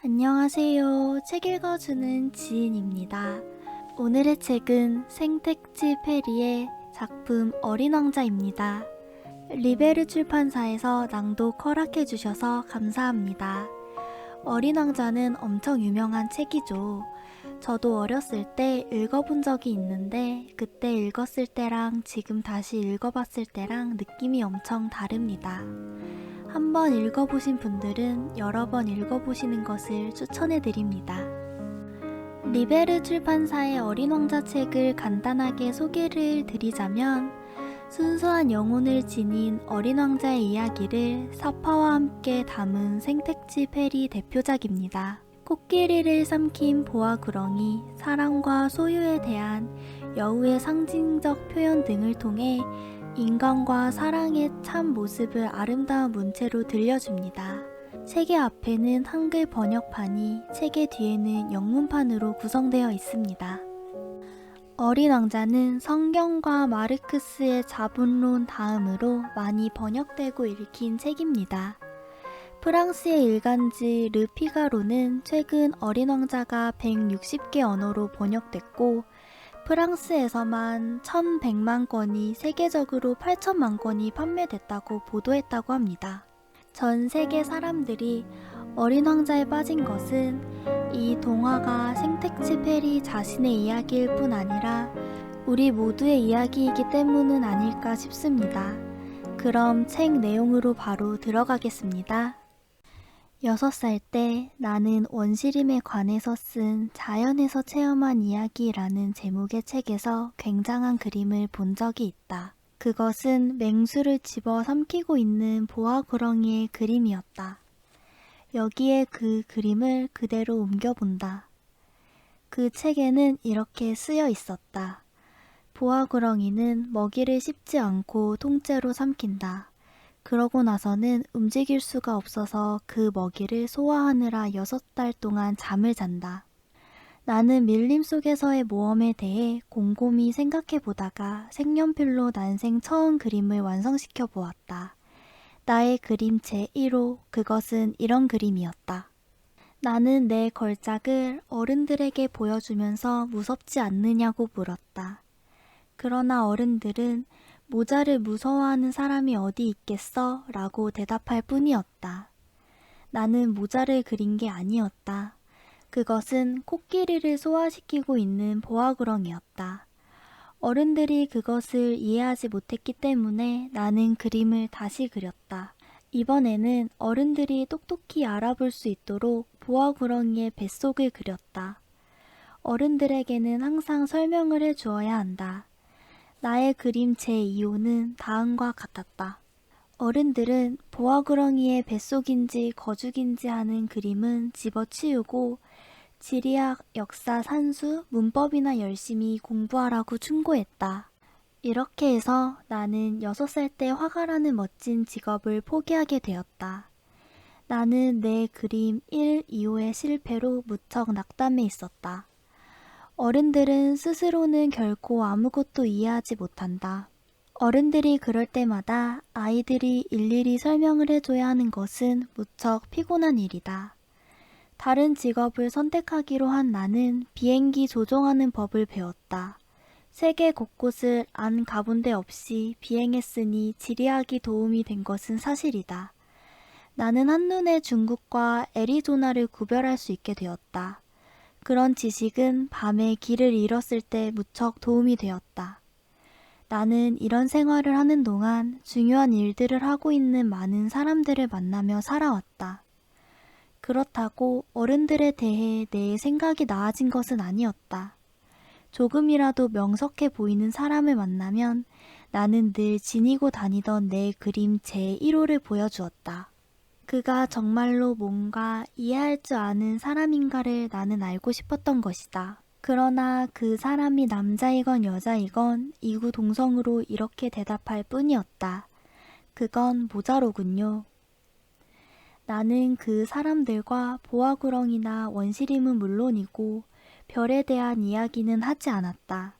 안녕하세요. 책 읽어주는 지인입니다. 오늘의 책은 생택지 페리의 작품 어린 왕자입니다. 리베르 출판사에서 낭독 허락해 주셔서 감사합니다. 어린 왕자는 엄청 유명한 책이죠. 저도 어렸을 때 읽어본 적이 있는데 그때 읽었을 때랑 지금 다시 읽어봤을 때랑 느낌이 엄청 다릅니다. 한번 읽어보신 분들은 여러 번 읽어보시는 것을 추천해 드립니다. 리베르 출판사의 어린 왕자 책을 간단하게 소개를 드리자면 순수한 영혼을 지닌 어린 왕자의 이야기를 사파와 함께 담은 생택지 페리 대표작입니다. 코끼리를 삼킨 보아구렁이 사랑과 소유에 대한 여우의 상징적 표현 등을 통해 인간과 사랑의 참 모습을 아름다운 문체로 들려줍니다. 책의 앞에는 한글 번역판이 책의 뒤에는 영문판으로 구성되어 있습니다. 어린 왕자는 성경과 마르크스의 자본론 다음으로 많이 번역되고 읽힌 책입니다. 프랑스의 일간지 르피가로는 최근 어린 왕자가 160개 언어로 번역됐고 프랑스에서만 1100만 권이 세계적으로 8천만 권이 판매됐다고 보도했다고 합니다. 전 세계 사람들이 어린 왕자에 빠진 것은 이 동화가 생택지 페리 자신의 이야기일 뿐 아니라 우리 모두의 이야기이기 때문은 아닐까 싶습니다. 그럼 책 내용으로 바로 들어가겠습니다. 6살 때 나는 원시림에 관해서 쓴 자연에서 체험한 이야기라는 제목의 책에서 굉장한 그림을 본 적이 있다. 그것은 맹수를 집어 삼키고 있는 보아 구렁이의 그림이었다. 여기에 그 그림을 그대로 옮겨본다. 그 책에는 이렇게 쓰여 있었다. 보아 구렁이는 먹이를 씹지 않고 통째로 삼킨다. 그러고 나서는 움직일 수가 없어서 그 먹이를 소화하느라 여섯 달 동안 잠을 잔다. 나는 밀림 속에서의 모험에 대해 곰곰이 생각해 보다가 색연필로 난생 처음 그림을 완성시켜 보았다. 나의 그림 제1호, 그것은 이런 그림이었다. 나는 내 걸작을 어른들에게 보여주면서 무섭지 않느냐고 물었다. 그러나 어른들은 모자를 무서워하는 사람이 어디 있겠어? 라고 대답할 뿐이었다. 나는 모자를 그린 게 아니었다. 그것은 코끼리를 소화시키고 있는 보아구렁이었다. 어른들이 그것을 이해하지 못했기 때문에 나는 그림을 다시 그렸다. 이번에는 어른들이 똑똑히 알아볼 수 있도록 보아구렁이의 뱃속을 그렸다. 어른들에게는 항상 설명을 해 주어야 한다. 나의 그림 제2호는 다음과 같았다. 어른들은 보아구렁이의 뱃속인지 거죽인지 하는 그림은 집어치우고 지리학, 역사, 산수, 문법이나 열심히 공부하라고 충고했다. 이렇게 해서 나는 6살 때 화가라는 멋진 직업을 포기하게 되었다. 나는 내 그림 1, 2호의 실패로 무척 낙담해 있었다. 어른들은 스스로는 결코 아무것도 이해하지 못한다. 어른들이 그럴 때마다 아이들이 일일이 설명을 해줘야 하는 것은 무척 피곤한 일이다. 다른 직업을 선택하기로 한 나는 비행기 조종하는 법을 배웠다. 세계 곳곳을 안 가본 데 없이 비행했으니 지리학이 도움이 된 것은 사실이다. 나는 한눈에 중국과 애리조나를 구별할 수 있게 되었다. 그런 지식은 밤에 길을 잃었을 때 무척 도움이 되었다. 나는 이런 생활을 하는 동안 중요한 일들을 하고 있는 많은 사람들을 만나며 살아왔다. 그렇다고 어른들에 대해 내 생각이 나아진 것은 아니었다. 조금이라도 명석해 보이는 사람을 만나면 나는 늘 지니고 다니던 내 그림 제1호를 보여주었다. 그가 정말로 뭔가 이해할 줄 아는 사람인가를 나는 알고 싶었던 것이다. 그러나 그 사람이 남자이건 여자이건 이구 동성으로 이렇게 대답할 뿐이었다. 그건 모자로군요. 나는 그 사람들과 보아구렁이나 원시림은 물론이고 별에 대한 이야기는 하지 않았다.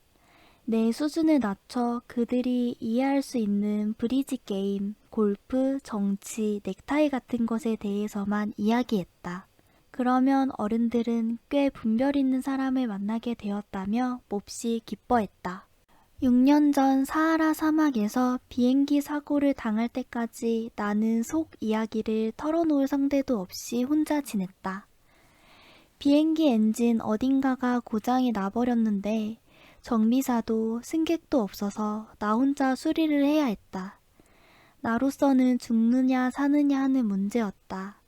내 수준을 낮춰 그들이 이해할 수 있는 브리지 게임, 골프, 정치, 넥타이 같은 것에 대해서만 이야기했다. 그러면 어른들은 꽤 분별 있는 사람을 만나게 되었다며 몹시 기뻐했다. 6년 전 사하라 사막에서 비행기 사고를 당할 때까지 나는 속 이야기를 털어놓을 상대도 없이 혼자 지냈다. 비행기 엔진 어딘가가 고장이 나버렸는데 정비사도 승객도 없어서 나 혼자 수리를 해야 했다. 나로서는 죽느냐 사느냐 하는 문제였다.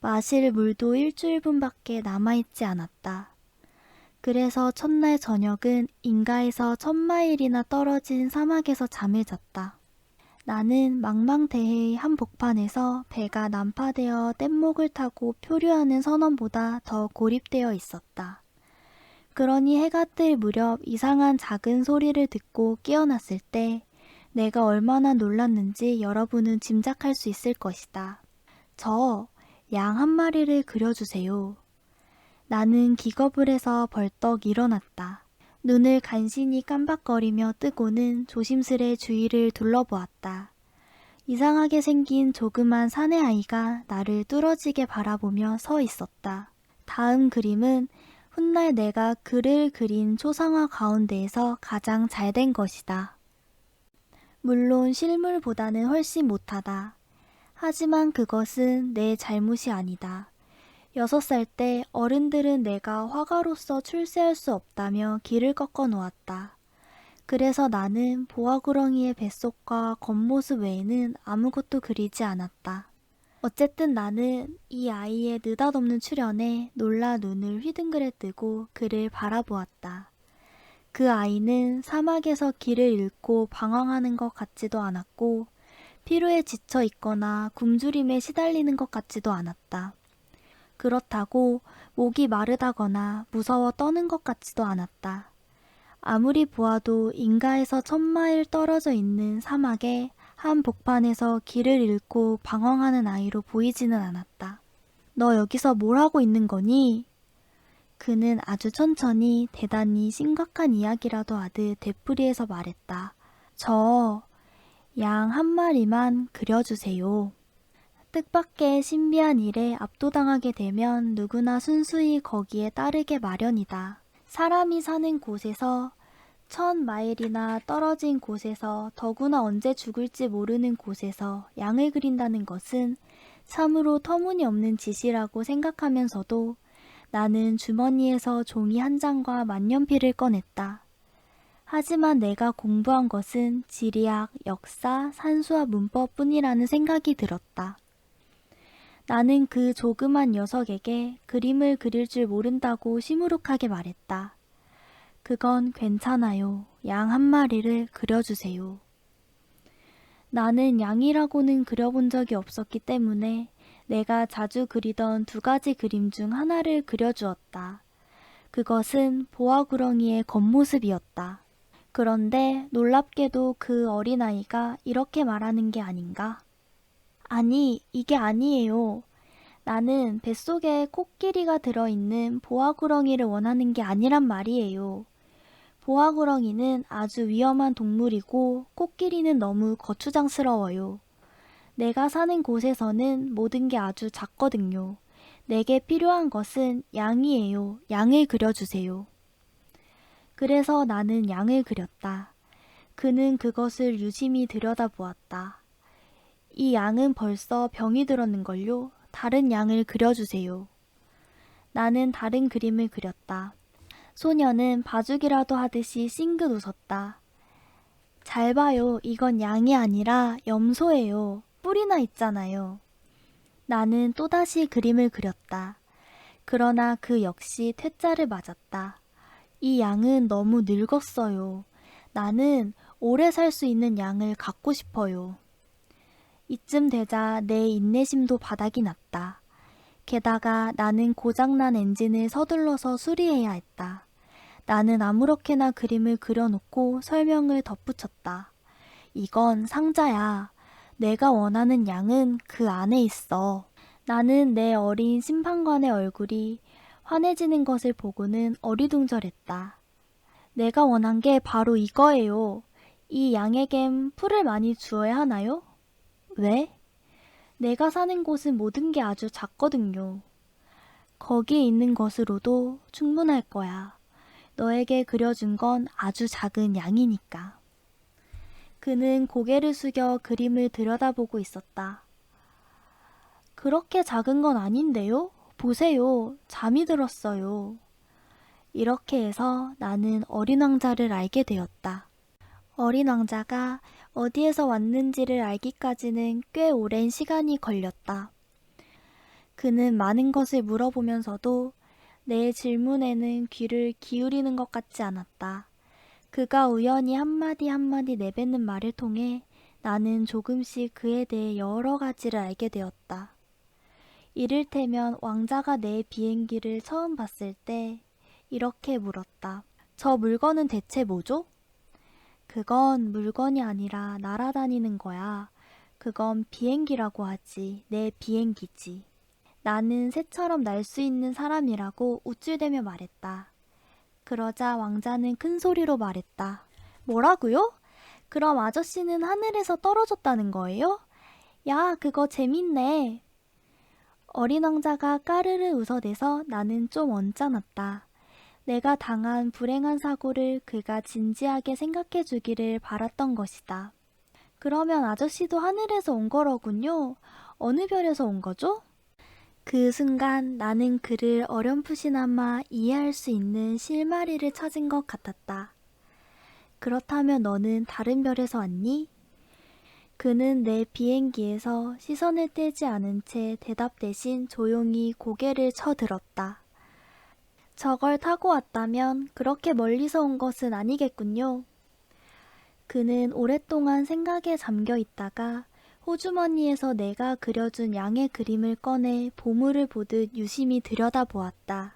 마실 물도 일주일분밖에 남아있지 않았다. 그래서 첫날 저녁은 인가에서 천마일이나 떨어진 사막에서 잠을 잤다. 나는 망망대해의 한 복판에서 배가 난파되어 뗏목을 타고 표류하는 선원보다 더 고립되어 있었다. 그러니 해가 뜰 무렵 이상한 작은 소리를 듣고 깨어났을 때 내가 얼마나 놀랐는지 여러분은 짐작할 수 있을 것이다. 저 양 한 마리를 그려주세요. 나는 기겁을 해서 벌떡 일어났다. 눈을 간신히 깜박거리며 뜨고는 조심스레 주위를 둘러보았다. 이상하게 생긴 조그만 사내 아이가 나를 뚫어지게 바라보며 서 있었다. 다음 그림은 훗날 내가 글을 그린 초상화 가운데에서 가장 잘 된 것이다. 물론 실물보다는 훨씬 못하다. 하지만 그것은 내 잘못이 아니다. 여섯 살 때 어른들은 내가 화가로서 출세할 수 없다며 길을 꺾어 놓았다. 그래서 나는 보아구렁이의 뱃속과 겉모습 외에는 아무것도 그리지 않았다. 어쨌든 나는 이 아이의 느닷없는 출현에 놀라 눈을 휘둥그레 뜨고 그를 바라보았다. 그 아이는 사막에서 길을 잃고 방황하는 것 같지도 않았고 피로에 지쳐 있거나 굶주림에 시달리는 것 같지도 않았다. 그렇다고 목이 마르다거나 무서워 떠는 것 같지도 않았다. 아무리 보아도 인가에서 천 마일 떨어져 있는 사막에 한 복판에서 길을 잃고 방황하는 아이로 보이지는 않았다. 너 여기서 뭘 하고 있는 거니? 그는 아주 천천히 대단히 심각한 이야기라도 하듯 되풀이해서 말했다. 저 양 한 마리만 그려주세요. 뜻밖의 신비한 일에 압도당하게 되면 누구나 순수히 거기에 따르게 마련이다. 사람이 사는 곳에서 천 마일이나 떨어진 곳에서 더구나 언제 죽을지 모르는 곳에서 양을 그린다는 것은 참으로 터무니없는 짓이라고 생각하면서도 나는 주머니에서 종이 한 장과 만년필을 꺼냈다. 하지만 내가 공부한 것은 지리학, 역사, 산수와 문법 뿐이라는 생각이 들었다. 나는 그 조그만 녀석에게 그림을 그릴 줄 모른다고 시무룩하게 말했다. 그건 괜찮아요. 양 한 마리를 그려주세요. 나는 양이라고는 그려본 적이 없었기 때문에 내가 자주 그리던 두 가지 그림 중 하나를 그려주었다. 그것은 보아구렁이의 겉모습이었다. 그런데 놀랍게도 그 어린아이가 이렇게 말하는 게 아닌가? 아니, 이게 아니에요. 나는 뱃속에 코끼리가 들어있는 보아구렁이를 원하는 게 아니란 말이에요. 보아구렁이는 아주 위험한 동물이고 코끼리는 너무 거추장스러워요. 내가 사는 곳에서는 모든 게 아주 작거든요. 내게 필요한 것은 양이에요. 양을 그려주세요. 그래서 나는 양을 그렸다. 그는 그것을 유심히 들여다보았다. 이 양은 벌써 병이 들었는걸요. 다른 양을 그려주세요. 나는 다른 그림을 그렸다. 소녀는 봐주기라도 하듯이 싱긋 웃었다. 잘 봐요. 이건 양이 아니라 염소예요. 뿔이나 있잖아요. 나는 또다시 그림을 그렸다. 그러나 그 역시 퇴짜를 맞았다. 이 양은 너무 늙었어요. 나는 오래 살 수 있는 양을 갖고 싶어요. 이쯤 되자 내 인내심도 바닥이 났다. 게다가 나는 고장난 엔진을 서둘러서 수리해야 했다. 나는 아무렇게나 그림을 그려놓고 설명을 덧붙였다. 이건 상자야. 내가 원하는 양은 그 안에 있어. 나는 내 어린 심판관의 얼굴이 환해지는 것을 보고는 어리둥절했다. 내가 원한 게 바로 이거예요. 이 양에겐 풀을 많이 주어야 하나요? 왜? 내가 사는 곳은 모든 게 아주 작거든요. 거기에 있는 것으로도 충분할 거야. 너에게 그려준 건 아주 작은 양이니까. 그는 고개를 숙여 그림을 들여다보고 있었다. 그렇게 작은 건 아닌데요? 보세요. 잠이 들었어요. 이렇게 해서 나는 어린 왕자를 알게 되었다. 어린 왕자가 어디에서 왔는지를 알기까지는 꽤 오랜 시간이 걸렸다. 그는 많은 것을 물어보면서도 내 질문에는 귀를 기울이는 것 같지 않았다. 그가 우연히 한마디 한마디 내뱉는 말을 통해 나는 조금씩 그에 대해 여러 가지를 알게 되었다. 이를테면 왕자가 내 비행기를 처음 봤을 때 이렇게 물었다. 저 물건은 대체 뭐죠? 그건 물건이 아니라 날아다니는 거야. 그건 비행기라고 하지. 내 비행기지. 나는 새처럼 날 수 있는 사람이라고 우쭐대며 말했다. 그러자 왕자는 큰 소리로 말했다. 뭐라고요? 그럼 아저씨는 하늘에서 떨어졌다는 거예요? 야, 그거 재밌네. 어린 왕자가 까르르 웃어대서 나는 좀 언짢았다. 내가 당한 불행한 사고를 그가 진지하게 생각해 주기를 바랐던 것이다. 그러면 아저씨도 하늘에서 온 거로군요. 어느 별에서 온 거죠? 그 순간 나는 그를 어렴풋이나마 이해할 수 있는 실마리를 찾은 것 같았다. 그렇다면 너는 다른 별에서 왔니? 그는 내 비행기에서 시선을 떼지 않은 채 대답 대신 조용히 고개를 쳐들었다. 저걸 타고 왔다면 그렇게 멀리서 온 것은 아니겠군요. 그는 오랫동안 생각에 잠겨 있다가 호주머니에서 내가 그려준 양의 그림을 꺼내 보물을 보듯 유심히 들여다보았다.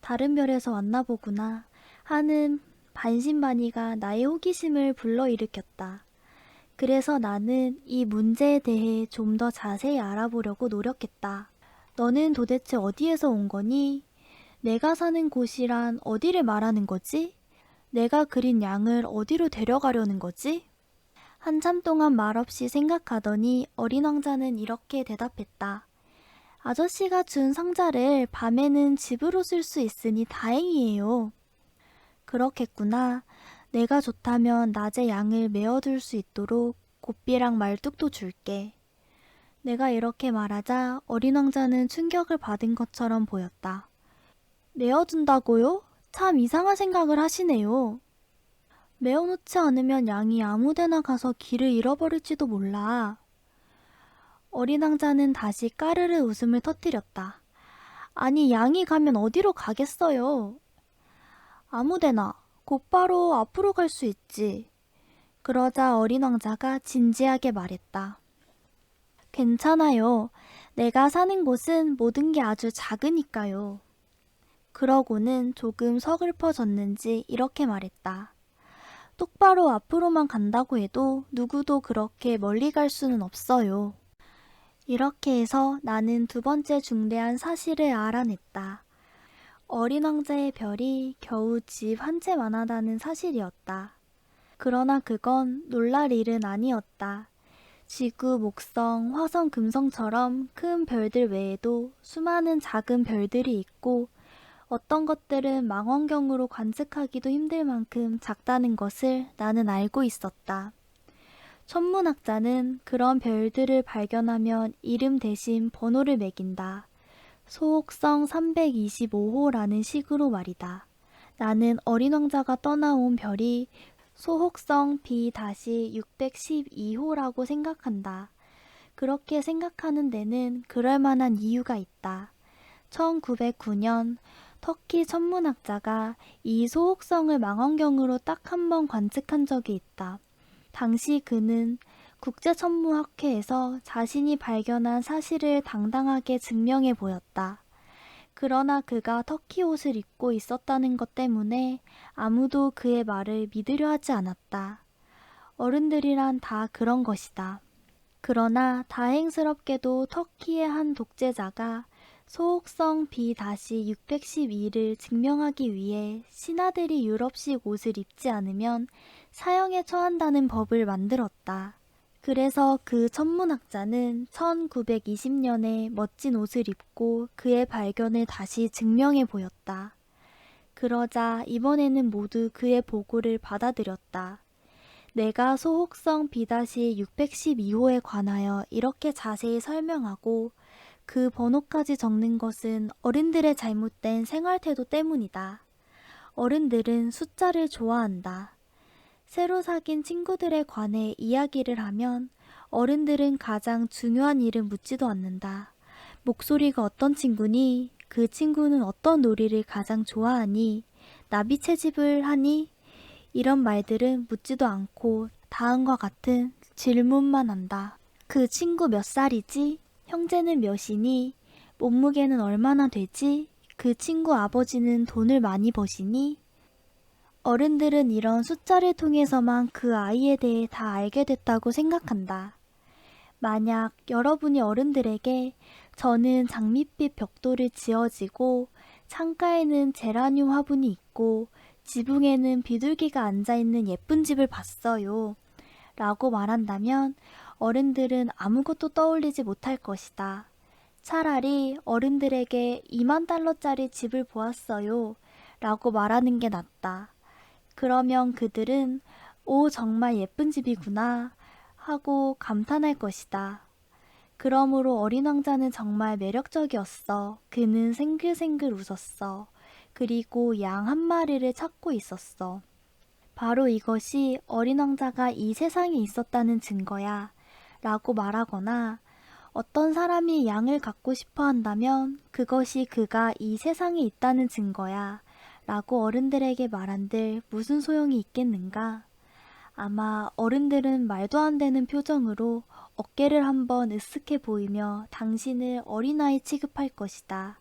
다른 별에서 왔나 보구나 하는 반신반의가 나의 호기심을 불러일으켰다. 그래서 나는 이 문제에 대해 좀 더 자세히 알아보려고 노력했다. 너는 도대체 어디에서 온 거니? 내가 사는 곳이란 어디를 말하는 거지? 내가 그린 양을 어디로 데려가려는 거지? 한참 동안 말없이 생각하더니 어린 왕자는 이렇게 대답했다. 아저씨가 준 상자를 밤에는 집으로 쓸 수 있으니 다행이에요. 그렇겠구나. 내가 좋다면 낮에 양을 메어둘 수 있도록 고삐랑 말뚝도 줄게. 내가 이렇게 말하자 어린 왕자는 충격을 받은 것처럼 보였다. 메어둔다고요? 참 이상한 생각을 하시네요. 메어놓지 않으면 양이 아무데나 가서 길을 잃어버릴지도 몰라. 어린 왕자는 다시 까르르 웃음을 터뜨렸다. 아니, 양이 가면 어디로 가겠어요? 아무데나, 곧바로 앞으로 갈 수 있지. 그러자 어린 왕자가 진지하게 말했다. 괜찮아요. 내가 사는 곳은 모든 게 아주 작으니까요. 그러고는 조금 서글퍼졌는지 이렇게 말했다. 똑바로 앞으로만 간다고 해도 누구도 그렇게 멀리 갈 수는 없어요. 이렇게 해서 나는 두 번째 중대한 사실을 알아냈다. 어린 왕자의 별이 겨우 집 한 채만 하다는 사실이었다. 그러나 그건 놀랄 일은 아니었다. 지구, 목성, 화성, 금성처럼 큰 별들 외에도 수많은 작은 별들이 있고 어떤 것들은 망원경으로 관측하기도 힘들 만큼 작다는 것을 나는 알고 있었다. 천문학자는 그런 별들을 발견하면 이름 대신 번호를 매긴다. 소옥성 325호라는 식으로 말이다. 나는 어린 왕자가 떠나온 별이 소옥성 B-612호라고 생각한다. 그렇게 생각하는 데는 그럴 만한 이유가 있다. 1909년 터키 천문학자가 이 소옥성을 망원경으로 딱 한 번 관측한 적이 있다. 당시 그는 국제천문학회에서 자신이 발견한 사실을 당당하게 증명해 보였다. 그러나 그가 터키 옷을 입고 있었다는 것 때문에 아무도 그의 말을 믿으려 하지 않았다. 어른들이란 다 그런 것이다. 그러나 다행스럽게도 터키의 한 독재자가 소옥성 B-612를 증명하기 위해 신하들이 유럽식 옷을 입지 않으면 사형에 처한다는 법을 만들었다. 그래서 그 천문학자는 1920년에 멋진 옷을 입고 그의 발견을 다시 증명해 보였다. 그러자 이번에는 모두 그의 보고를 받아들였다. 내가 소혹성 B-612호에 관하여 이렇게 자세히 설명하고 그 번호까지 적는 것은 어른들의 잘못된 생활 태도 때문이다. 어른들은 숫자를 좋아한다. 새로 사귄 친구들에 관해 이야기를 하면 어른들은 가장 중요한 일은 묻지도 않는다. 목소리가 어떤 친구니? 그 친구는 어떤 놀이를 가장 좋아하니? 나비 채집을 하니? 이런 말들은 묻지도 않고 다음과 같은 질문만 한다. 그 친구 몇 살이지? 형제는 몇이니? 몸무게는 얼마나 되지? 그 친구 아버지는 돈을 많이 버시니? 어른들은 이런 숫자를 통해서만 그 아이에 대해 다 알게 됐다고 생각한다. 만약 여러분이 어른들에게 저는 장밋빛 벽돌을 지어지고 창가에는 제라늄 화분이 있고 지붕에는 비둘기가 앉아있는 예쁜 집을 봤어요. 라고 말한다면 어른들은 아무것도 떠올리지 못할 것이다. 차라리 어른들에게 2만 달러짜리 집을 보았어요. 라고 말하는 게 낫다. 그러면 그들은 오, 정말 예쁜 집이구나 하고 감탄할 것이다. 그러므로 어린 왕자는 정말 매력적이었어. 그는 생글생글 웃었어. 그리고 양 한 마리를 찾고 있었어. 바로 이것이 어린 왕자가 이 세상에 있었다는 증거야. 라고 말하거나 어떤 사람이 양을 갖고 싶어 한다면 그것이 그가 이 세상에 있다는 증거야. 라고 어른들에게 말한들 무슨 소용이 있겠는가? 아마 어른들은 말도 안 되는 표정으로 어깨를 한번 으쓱해 보이며 당신을 어린아이 취급할 것이다.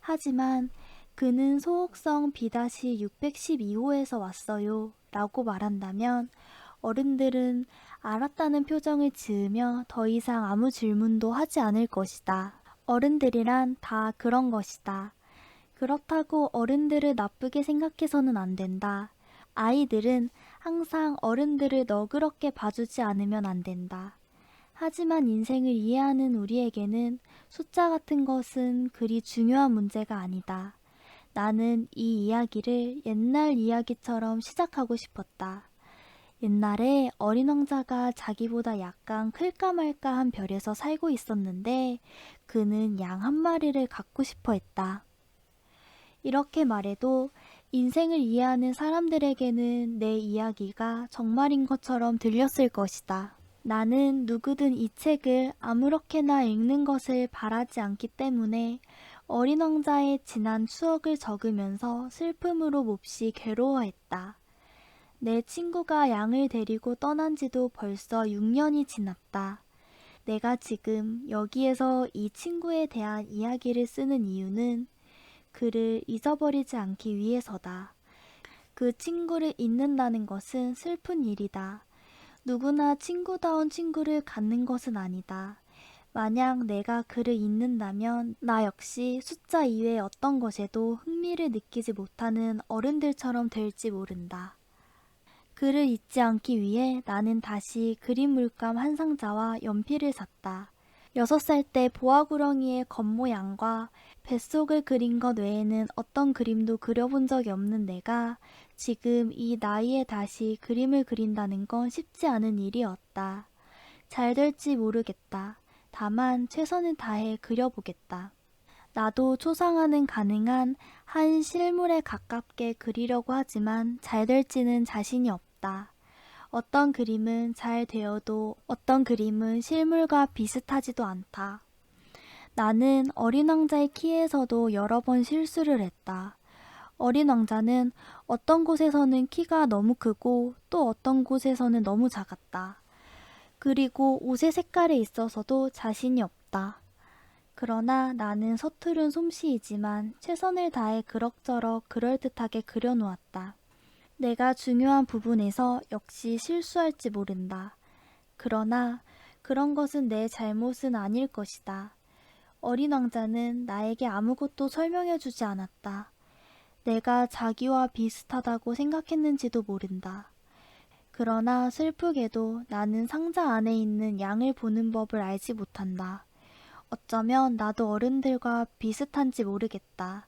하지만 그는 소옥성 B-612호에서 왔어요. 라고 말한다면 어른들은 알았다는 표정을 지으며 더 이상 아무 질문도 하지 않을 것이다. 어른들이란 다 그런 것이다. 그렇다고 어른들을 나쁘게 생각해서는 안 된다. 아이들은 항상 어른들을 너그럽게 봐주지 않으면 안 된다. 하지만 인생을 이해하는 우리에게는 숫자 같은 것은 그리 중요한 문제가 아니다. 나는 이 이야기를 옛날 이야기처럼 시작하고 싶었다. 옛날에 어린 왕자가 자기보다 약간 클까 말까 한 별에서 살고 있었는데 그는 양 한 마리를 갖고 싶어 했다. 이렇게 말해도 인생을 이해하는 사람들에게는 내 이야기가 정말인 것처럼 들렸을 것이다. 나는 누구든 이 책을 아무렇게나 읽는 것을 바라지 않기 때문에 어린 왕자의 지난 추억을 적으면서 슬픔으로 몹시 괴로워했다. 내 친구가 양을 데리고 떠난 지도 벌써 6년이 지났다. 내가 지금 여기에서 이 친구에 대한 이야기를 쓰는 이유는 그를 잊어버리지 않기 위해서다. 그 친구를 잊는다는 것은 슬픈 일이다. 누구나 친구다운 친구를 갖는 것은 아니다. 만약 내가 그를 잊는다면 나 역시 숫자 이외의 어떤 것에도 흥미를 느끼지 못하는 어른들처럼 될지 모른다. 그를 잊지 않기 위해 나는 다시 그림 물감 한 상자와 연필을 샀다. 여섯 살 때 보아구렁이의 겉모양과 뱃속을 그린 것 외에는 어떤 그림도 그려본 적이 없는 내가 지금 이 나이에 다시 그림을 그린다는 건 쉽지 않은 일이었다. 잘 될지 모르겠다. 다만 최선을 다해 그려보겠다. 나도 초상화는 가능한 한 실물에 가깝게 그리려고 하지만 잘 될지는 자신이 없다. 어떤 그림은 잘 되어도 어떤 그림은 실물과 비슷하지도 않다. 나는 어린 왕자의 키에서도 여러 번 실수를 했다. 어린 왕자는 어떤 곳에서는 키가 너무 크고 또 어떤 곳에서는 너무 작았다. 그리고 옷의 색깔에 있어서도 자신이 없다. 그러나 나는 서투른 솜씨이지만 최선을 다해 그럭저럭 그럴듯하게 그려놓았다. 내가 중요한 부분에서 역시 실수할지 모른다. 그러나 그런 것은 내 잘못은 아닐 것이다. 어린 왕자는 나에게 아무것도 설명해주지 않았다. 내가 자기와 비슷하다고 생각했는지도 모른다. 그러나 슬프게도 나는 상자 안에 있는 양을 보는 법을 알지 못한다. 어쩌면 나도 어른들과 비슷한지 모르겠다.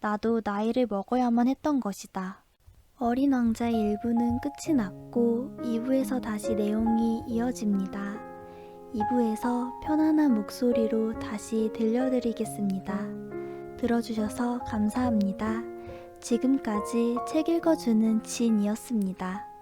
나도 나이를 먹어야만 했던 것이다. 어린 왕자의 1부는 끝이 났고 2부에서 다시 내용이 이어집니다. 2부에서 편안한 목소리로 다시 들려드리겠습니다. 들어주셔서 감사합니다. 지금까지 책 읽어주는 진이었습니다.